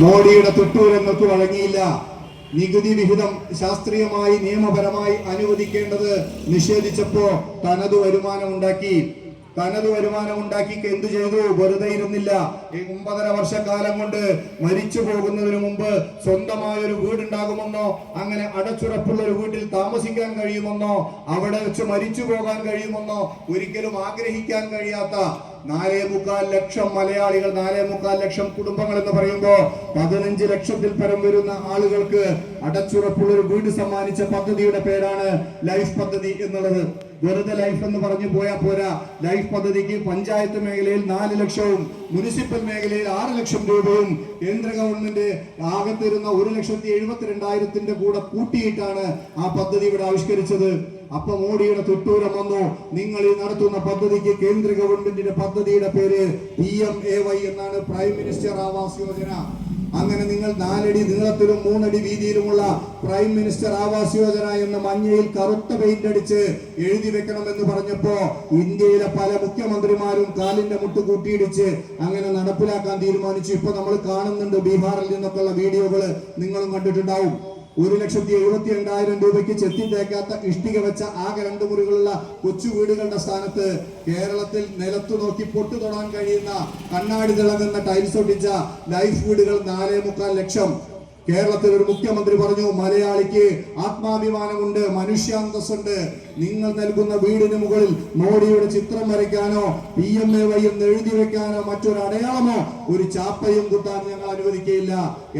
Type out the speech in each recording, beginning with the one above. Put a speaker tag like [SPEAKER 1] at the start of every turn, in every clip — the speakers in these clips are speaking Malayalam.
[SPEAKER 1] മോഡിയുടെ തൊട്ടൂരങ്ങൾക്ക് വഴങ്ങിയില്ല. നികുതി വിഹിതം ശാസ്ത്രീയമായി നിയമപരമായി അനുവദിക്കേണ്ടത് നിഷേധിച്ചപ്പോ തനത് വരുമാനം ഉണ്ടാക്കി തനത് വരുമാനം ഉണ്ടാക്കി എന്തു ചെയ്തു? വെറുതെ ഇരുന്നില്ല. ഒമ്പതര വർഷക്കാലം കൊണ്ട് മരിച്ചു പോകുന്നതിന് മുമ്പ് സ്വന്തമായ ഒരു വീടുണ്ടാകുമെന്നോ അങ്ങനെ അടച്ചുറപ്പുള്ള ഒരു വീട്ടിൽ താമസിക്കാൻ കഴിയുമെന്നോ അവിടെ വെച്ച് മരിച്ചു പോകാൻ കഴിയുമെന്നോ ഒരിക്കലും ആഗ്രഹിക്കാൻ കഴിയാത്ത നാലേ മുക്കാൽ ലക്ഷം മലയാളികൾ നാലേ മുക്കാൽ ലക്ഷം കുടുംബങ്ങൾ എന്ന് പറയുമ്പോൾ പതിനഞ്ച് ലക്ഷത്തിൽ പരം വരുന്ന ആളുകൾക്ക് അടച്ചുറപ്പുള്ള ഒരു വീട് സമ്മാനിച്ച പദ്ധതിയുടെ പേരാണ് ലൈഫ് പദ്ധതി എന്നുള്ളത്. വെറുതെ ലൈഫ് എന്ന് പറഞ്ഞു പോയാൽ പോരാ. ലൈഫ് പദ്ധതിക്ക് പഞ്ചായത്ത് മേഖലയിൽ നാല് ലക്ഷവും മുനിസിപ്പൽ മേഖലയിൽ ആറ് ലക്ഷം രൂപയും കേന്ദ്ര ഗവൺമെന്റ് ആകത്തിരുന്ന ഒരു ലക്ഷത്തി എഴുപത്തിരണ്ടായിരത്തിന്റെ കൂടെ കൂട്ടിയിട്ടാണ് ആ പദ്ധതി ഇവിടെ ആവിഷ്കരിച്ചത്. അപ്പൊ മോഡിയുടെ തൊട്ടൂരം വന്നു. നിങ്ങൾ ഈ നടത്തുന്ന പദ്ധതിക്ക് കേന്ദ്ര ഗവൺമെന്റിന്റെ പദ്ധതിയുടെ പേര് പി എം എ വൈ എന്നാണ്. Prime minister Awas Yojana. അങ്ങനെ നിങ്ങൾ നാലടി നീളത്തിലും മൂന്നടി വീതിയിലുമുള്ള പ്രൈം മിനിസ്റ്റർ ആവാസ് യോജന എന്ന മഞ്ഞയിൽ കറുത്ത പെയിന്റ് അടിച്ച് എഴുതി വെക്കണം എന്ന് പറഞ്ഞപ്പോ ഇന്ത്യയിലെ പല മുഖ്യമന്ത്രിമാരും കാലിന്റെ മുട്ട് കൂട്ടിയിടിച്ച് അങ്ങനെ നടപ്പിലാക്കാൻ തീരുമാനിച്ചു. ഇപ്പൊ നമ്മൾ കാണുന്നുണ്ട് ബീഹാറിൽ നിന്നൊക്കെയുള്ള വീഡിയോകൾ നിങ്ങളും കണ്ടിട്ടുണ്ടാവും. ഒരു ലക്ഷത്തി എഴുപത്തി രണ്ടായിരം രൂപയ്ക്ക് ചെത്തി തേക്കാത്ത ഇഷ്ടിക വെച്ച ആകെ രണ്ട് മുറികളുള്ള കൊച്ചു വീടുകളുടെ സ്ഥാനത്ത് കേരളത്തിൽ നിലത്തു നോക്കി പൊട്ടു തൊടാൻ കഴിയുന്ന കണ്ണാടി തിളങ്ങുന്ന ടൈൽസ് ഒട്ടിച്ച ലൈഫ് വീടുകൾ നാലേ മുക്കാൽ ലക്ഷം. കേരളത്തിൽ ഒരു മുഖ്യമന്ത്രി പറഞ്ഞു മലയാളിക്ക് ആത്മാഭിമാനമുണ്ട് മനുഷ്യാന്തസ്സുണ്ട് നിങ്ങൾ നൽകുന്ന വീടിന് മുകളിൽ മോഡിയുടെ ചിത്രം വരയ്ക്കാനോ പി എം എ വൈ എന്ന് എഴുതി വെക്കാനോ മറ്റൊരു അടയാളമോ ഒരു ചാപ്പയും കുത്താൻ ഞങ്ങൾ അനുവദിക്കുകയില്ല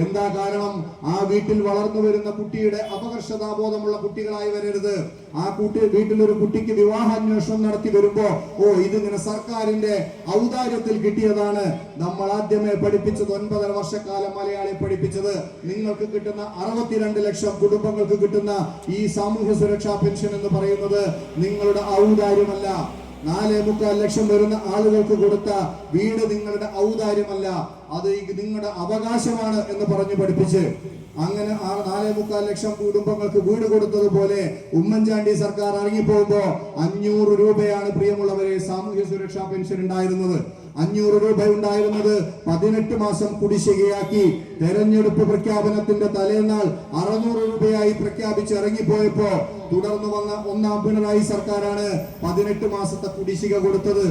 [SPEAKER 1] എന്താ കാരണം? ആ വീട്ടിൽ വളർന്നു വരുന്ന കുട്ടിയുടെ അപകർഷതാബോധമുള്ള കുട്ടികളായി വരരുത്. ആ കുട്ടി വീട്ടിൽ ഒരു കുട്ടിക്ക് വിവാഹാന്വേഷണം നടത്തി വരുമ്പോ ഓ ഇതിങ്ങനെ സർക്കാരിന്റെ ഔദാര്യത്തിൽ കിട്ടിയതാണ്. നമ്മൾ ആദ്യമേ പഠിപ്പിച്ചത് ഒൻപതര വർഷക്കാലം മലയാളി പഠിപ്പിച്ചത്. നിങ്ങൾക്ക് കിട്ടുന്ന അറുപത്തിരണ്ട് ലക്ഷം കുടുംബങ്ങൾക്ക് കിട്ടുന്ന ഈ സാമൂഹ്യ സുരക്ഷാ പെൻഷൻ എന്ന് പറയുന്നത് നിങ്ങളുടെ ഔദാര്യമല്ല. നാലേ മുക്കാൽ ലക്ഷം വരുന്ന ആളുകൾക്ക് കൊടുത്ത വീട് നിങ്ങളുടെ ഔദാര്യമല്ല. അത് നിങ്ങളുടെ അവകാശമാണ് എന്ന് പറഞ്ഞു പഠിപ്പിച്ച് അങ്ങനെ ആ നാലേ മുക്കാൽ ലക്ഷം കുടുംബങ്ങൾക്ക് വീട് കൊടുത്തതുപോലെ ഉമ്മൻചാണ്ടി സർക്കാർ ഇറങ്ങിപ്പോകുമ്പോ അഞ്ഞൂറ് രൂപയാണ് പ്രിയമുള്ളവരെ സാമൂഹ്യ സുരക്ഷാ പെൻഷൻ ഉണ്ടായിരുന്നത്. അഞ്ഞൂറ് രൂപ ഉണ്ടായിരുന്നത് പതിനെട്ട് മാസം കുടിശ്ശികയാക്കി തെരഞ്ഞെടുപ്പ് പ്രഖ്യാപനത്തിന്റെ തലേന്നാൾ അറുന്നൂറ് രൂപയായി പ്രഖ്യാപിച്ച് ഇറങ്ങിപ്പോയപ്പോ തുടർന്ന് വന്ന ഒന്നാം പിണറായി സർക്കാരാണ് പതിനെട്ട് മാസത്തെ കുടിശ്ശിക കൊടുത്തത്.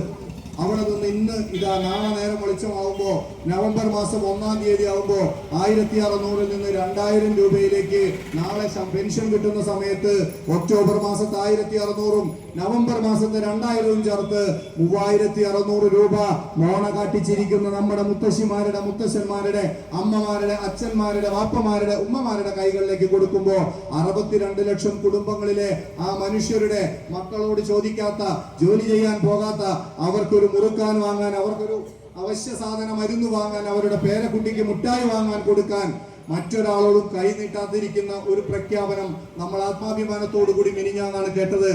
[SPEAKER 1] അവിടെ നിന്ന് ഇന്ന് ഇതാ നാളെ നേരം വെളിച്ചമാകുമ്പോൾ നവംബർ മാസം ഒന്നാം തീയതി ആവുമ്പോ ആയിരത്തി അറുന്നൂറിൽ നിന്ന് രണ്ടായിരം രൂപയിലേക്ക് നാളെ പെൻഷൻ കിട്ടുന്ന സമയത്ത് ഒക്ടോബർ മാസത്തെ ആയിരത്തി അറുന്നൂറും നവംബർ മാസത്തെ രണ്ടായിരവും ചേർത്ത് മൂവായിരത്തി അറുന്നൂറ് രൂപ മോണ കാട്ടിച്ചിരിക്കുന്ന നമ്മുടെ മുത്തശ്ശിമാരുടെ മുത്തശ്ശന്മാരുടെ അമ്മമാരുടെ അച്ഛന്മാരുടെ വാപ്പമാരുടെ ഉമ്മമാരുടെ കൈകളിലേക്ക് കൊടുക്കുമ്പോൾ അറുപത്തിരണ്ട് ലക്ഷം കുടുംബങ്ങളിലെ ആ മനുഷ്യരുടെ മക്കളോട് ചോദിക്കാത്ത ജോലി ചെയ്യാൻ പോകാത്ത അവർക്കൊരു മുറുക്കാൻ വാങ്ങാൻ അവർക്കൊരു അവശ്യ സാധന മരുന്ന് വാങ്ങാൻ അവരുടെ പേരക്കുട്ടിക്ക് മുട്ടായി വാങ്ങാൻ കൊടുക്കാൻ മറ്റൊരാളോടും കൈ നീട്ടാതിരിക്കുന്ന ഒരു പ്രഖ്യാപനം നമ്മൾ ആത്മാഭിമാനത്തോടു കൂടി മിനിഞ്ഞാന്നാണ് കേട്ടത്.